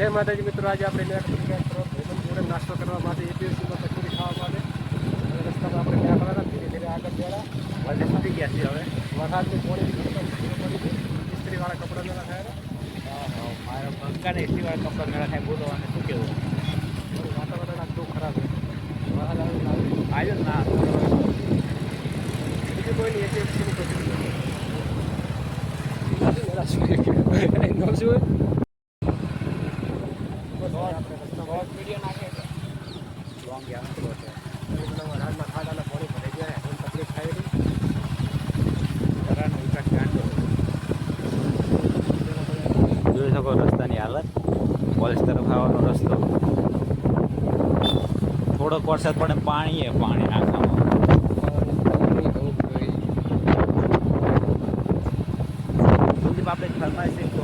જય માતાજી મિત્રો આજે આપણે નેટ ક્યાંક તરફ ભાઈબંધ જોડે નાસ્તો કરવા માટે એપીએસસીમાં કચોરી ખાવા માટે અને રસ્તામાં આપણે ત્યાં ખડા ધીરે ધીરે આગળ ગયા આજે સુધી ગયા છીએ હવે વરસાદની પોણી ઇસ્ત્રીવાળા કપડાં મેળા ખાયા મારા બંકાને એસી વાર કપડા મેળા થાય બોલો અને શું કેવું થોડું વાતાવરણ આટલું ખરાબ છે વરસાદ આવે લાગે આવ્યો ને ના બીજું કોઈ નહીં એપીએસસીની કચોરી એનો શું બધા વરસાદના ખાડાના પાણી ભરાઈ ગયા એમ તકલીફ થાય ઘરાનો જોઈ શકો રસ્તાની હાલત. કોલેજ તરફ આવવાનો રસ્તો. થોડોક વરસાદ પડે પાણી એ પાણી નાખામાં આપણે ફરમાઈશ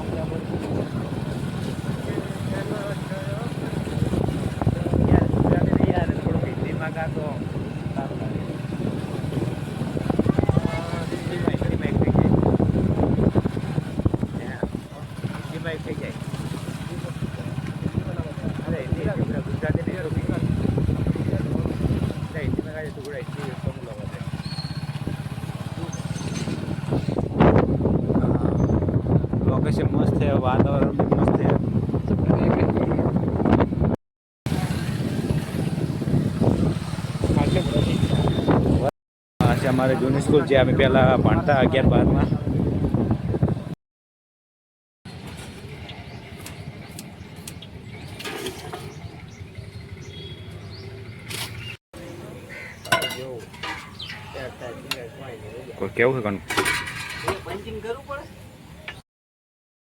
હિન્દીમાં એક થઈ જાય અરે હિન્દી આપણે ગુજરાતી નહીં યાર હિન્દીમાં ગાય તો ગુડા હિન્દી song લગાવો છે લોકેશન મસ્ત છે વાતાવરણ બી મસ્ત છે આ છે અમારે જૂની સ્કૂલ જે અમે પહેલાં ભણતા અગિયાર બારમાં કોઈ કેવું છે કોણ પંચિંગ કરવું પડે?